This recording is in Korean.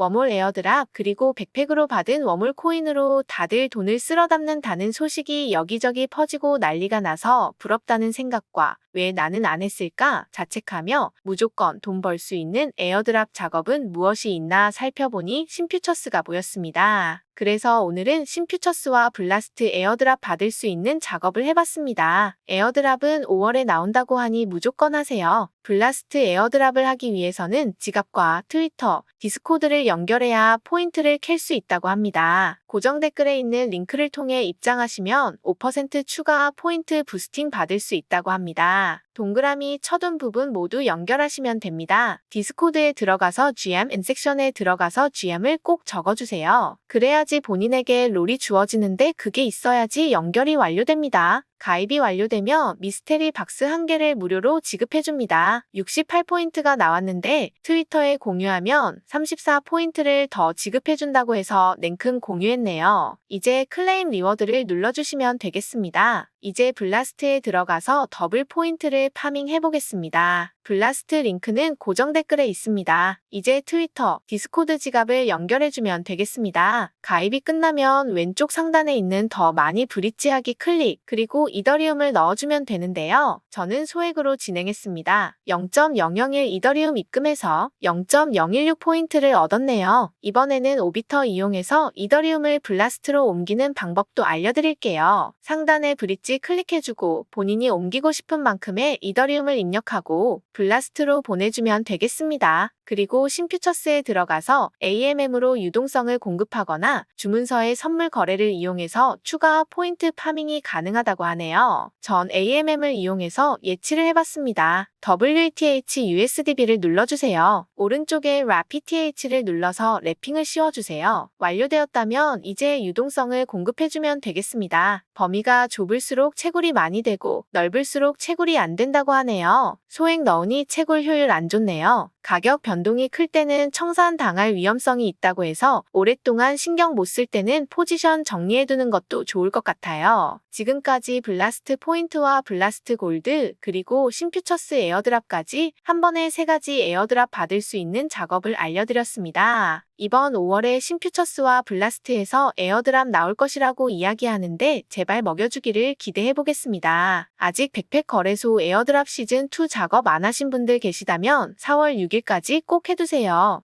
워몰 에어드랍 그리고 백팩으로 받은 워몰 코인으로 다들 돈을 쓸어 담는다는 소식이 여기저기 퍼지고 난리가 나서 부럽다는 생각과 왜 나는 안 했을까 자책하며 무조건 돈 벌 수 있는 에어드랍 작업은 무엇이 있나 살펴보니 신퓨처스가 보였습니다. 그래서 오늘은 신퓨처스와 블라스트 에어드랍 받을 수 있는 작업을 해봤습니다. 에어드랍은 5월에 나온다고 하니 무조건 하세요. 블라스트 에어드랍을 하기 위해서는 지갑과 트위터, 디스코드를 연결해야 포인트를 캘 수 있다고 합니다. 고정 댓글에 있는 링크를 통해 입장하시면 5% 추가 포인트 부스팅 받을 수 있다고 합니다. 동그라미 쳐둔 부분 모두 연결하시면 됩니다. 디스코드에 들어가서 GM 인섹션에 들어가서 GM을 꼭 적어주세요. 그래야지 본인에게 롤이 주어지는데 그게 있어야지 연결이 완료됩니다. 가입이 완료되며 미스테리 박스 한 개를 무료로 지급해줍니다. 68포인트가 나왔는데 트위터에 공유하면 34포인트를 더 지급해준다고 해서 냉큼 공유했네요. 이제 클레임 리워드를 눌러주시면 되겠습니다. 이제 블라스트에 들어가서 더블 포인트를 파밍 해보겠습니다. 블라스트 링크는 고정 댓글에 있습니다. 이제 트위터, 디스코드 지갑을 연결해주면 되겠습니다. 가입이 끝나면 왼쪽 상단에 있는 더 많이 브릿지하기 클릭, 그리고 이더리움을 넣어주면 되는데요. 저는 소액으로 진행했습니다. 0.001 이더리움 입금해서 0.016포인트를 얻었네요. 이번에는 오비터 이용해서 이더리움을 블라스트로 옮기는 방법도 알려드릴게요. 상단에 브릿지 클릭해주고 본인이 옮기고 싶은 만큼의 이더리움을 입력하고 블라스트로 보내주면 되겠습니다. 그리고 신퓨처스에 들어가서 AMM으로 유동성을 공급하거나 주문서의 선물 거래를 이용해서 추가 포인트 파밍이 가능하다고 하네요. 전 AMM을 이용해서 예치를 해봤습니다. WTH USDB를 눌러주세요. 오른쪽에 RAPTH를 눌러서 랩핑을 씌워주세요. 완료되었다면 이제 유동성을 공급해주면 되겠습니다. 범위가 좁을수록 채굴이 많이 되고 넓을수록 채굴이 안 된다고 하네요. 소액 넣 으니 채굴 효율 안 좋네요. 가격 변동이 클 때는 청산 당할 위험성이 있다고 해서 오랫동안 신경 못 쓸 때는 포지션 정리해두는 것도 좋을 것 같아요. 지금까지 블라스트 포인트와 블라스트 골드 그리고 신퓨처스 에어드랍까지 한 번에 세 가지 에어드랍 받을 수 있는 작업을 알려드렸습니다. 이번 5월에 신퓨처스와 블라스트에서 에어드랍 나올 것이라고 이야기하는데 제발 먹여주기를 기대해보겠습니다. 아직 백팩 거래소 에어드랍 시즌2 작업 안 하신 분들 계시다면 4월 6일까지 꼭 해두세요.